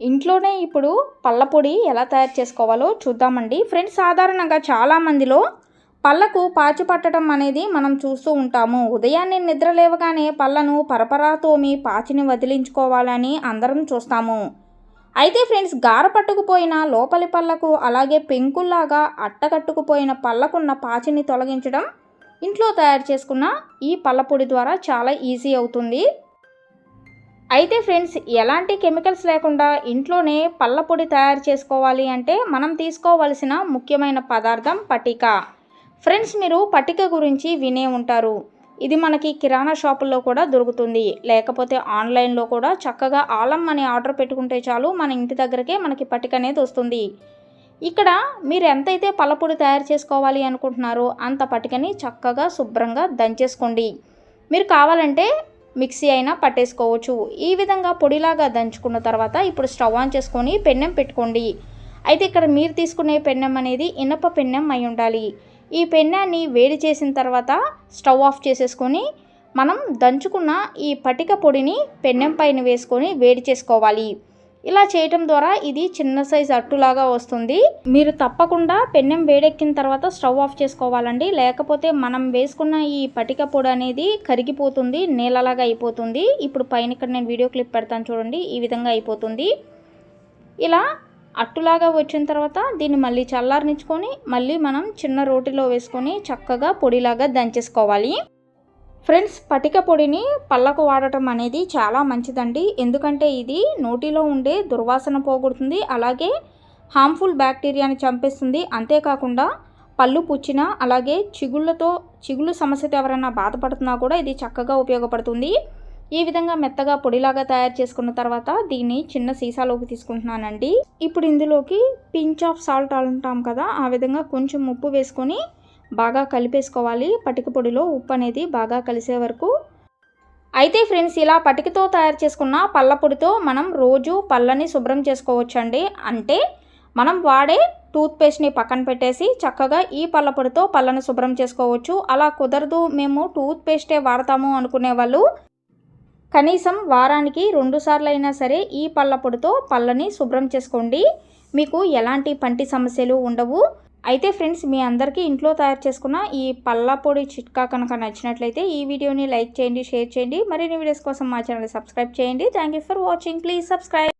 ఇంట్లోనే ఇప్పుడు పళ్ళ పొడి ఎలా తయారు చేసుకోవాలో చూద్దామండి. ఫ్రెండ్స్ సాధారణంగా చాలామందిలో పళ్ళకు పాచి పట్టడం అనేది మనం చూస్తూ ఉంటాము. ఉదయాన్నే నిద్ర లేవగానే పళ్ళను పరపరా తోమి పాచిని వదిలించుకోవాలని అందరం చూస్తాము. అయితే ఫ్రెండ్స్ గార పట్టుకుపోయిన లోపలి పళ్ళకు అలాగే పెంకుల్లాగా అట్టకట్టుకుపోయిన పళ్ళకున్న పాచిని తొలగించడం ఇంట్లో తయారు చేసుకున్న ఈ పళ్ళ పొడి ద్వారా చాలా ఈజీ అవుతుంది. అయితే ఫ్రెండ్స్ ఎలాంటి కెమికల్స్ లేకుండా ఇంట్లోనే పళ్ళ పొడి తయారు చేసుకోవాలి అంటే మనం తీసుకోవలసిన ముఖ్యమైన పదార్థం పటిక. ఫ్రెండ్స్ మీరు పటిక గురించి వినే ఉంటారు. ఇది మనకి కిరాణా షాపుల్లో కూడా దొరుకుతుంది. లేకపోతే ఆన్లైన్లో కూడా చక్కగా ఆలం అని ఆర్డర్ పెట్టుకుంటే చాలు మన ఇంటి దగ్గరకే మనకి పటిక అనేది వస్తుంది. ఇక్కడ మీరు ఎంతైతే పళ్ళపొడి తయారు చేసుకోవాలి అనుకుంటున్నారో అంత పటికని చక్కగా శుభ్రంగా దంచేసుకోండి. మీరు కావాలంటే మిక్సీ అయినా పట్టేసుకోవచ్చు. ఈ విధంగా పొడిలాగా దంచుకున్న తర్వాత ఇప్పుడు స్టవ్ ఆన్ చేసుకొని పెన్నెం పెట్టుకోండి. అయితే ఇక్కడ మీరు తీసుకునే పెన్నెం అనేది ఇనప పెన్నెం అయి ఉండాలి. ఈ పెన్నాన్ని వేడి చేసిన తర్వాత స్టవ్ ఆఫ్ చేసేసుకొని మనం దంచుకున్న ఈ పటిక పొడిని పెన్నెం పైన వేసుకొని వేడి చేసుకోవాలి. ఇలా చేయటం ద్వారా ఇది చిన్న సైజ్ అట్టులాగా వస్తుంది. మీరు తప్పకుండా పెన్నెం వేడెక్కిన తర్వాత స్టవ్ ఆఫ్ చేసుకోవాలండి. లేకపోతే మనం వేసుకున్న ఈ పటిక పొడి అనేది కరిగిపోతుంది నీళ్ళలాగా అయిపోతుంది. ఇప్పుడు పైన ఇక్కడ నేను వీడియో క్లిప్ పెడతాను చూడండి. ఈ విధంగా అయిపోతుంది. ఇలా అట్టులాగా వచ్చిన తర్వాత దీన్ని మళ్ళీ చల్లారనిచ్చుకొని మళ్ళీ మనం చిన్న రోటిలో వేసుకొని చక్కగా పొడిలాగా దంచేసుకోవాలి. ఫ్రెండ్స్ పటిక పొడిని పళ్ళకు వాడటం అనేది చాలా మంచిదండి. ఎందుకంటే ఇది నోటిలో ఉండే దుర్వాసన పోగొడుతుంది అలాగే హార్మ్ఫుల్ బ్యాక్టీరియాని చంపేస్తుంది. అంతేకాకుండా పళ్ళు పుచ్చిన అలాగే చిగుళ్ళతో చిగుళ్ళు సమస్యతో ఎవరైనా బాధపడుతున్నా కూడా ఇది చక్కగా ఉపయోగపడుతుంది. ఈ విధంగా మెత్తగా పొడిలాగా తయారు చేసుకున్న తర్వాత దీన్ని చిన్న సీసాలోకి తీసుకుంటున్నానండి. ఇప్పుడు ఇందులోకి పించ్ ఆఫ్ సాల్ట్ అంటాం కదా ఆ విధంగా కొంచెం ఉప్పు వేసుకొని బాగా కలిపేసుకోవాలి. పటిక పొడిలో ఉప్పు అనేది బాగా కలిసే వరకు. అయితే ఫ్రెండ్స్ ఇలా పటికతో తయారు చేసుకున్న పళ్ళ పొడితో మనం రోజు పళ్ళని శుభ్రం చేసుకోవచ్చండి. అంటే మనం వాడే టూత్పేస్ట్ని పక్కన పెట్టేసి చక్కగా ఈ పళ్ళ పొడితో పళ్ళను శుభ్రం చేసుకోవచ్చు. అలా కుదరదు మేము టూత్పేస్టే వాడతాము అనుకునే వాళ్ళు. కనీసం వారానికి రెండు సార్లు అయినా సరే ఈ పళ్ళ పొడితో పళ్ళని శుభ్రం చేసుకోండి. మీకు ఎలాంటి పంటి సమస్యలు ఉండవు. అయితే ఫ్రెండ్స్ మీ అందరికీ ఇంట్లో తయారు చేసుకున్న ఈ పళ్ళ పొడి చిట్కా కనుక నచ్చినట్లయితే ఈ వీడియోని లైక్ చేయండి షేర్ చేయండి. మరిన్ని వీడియోస్ కోసం మా ఛానల్ సబ్స్క్రైబ్ చేయండి. Thank you for watching. Please subscribe.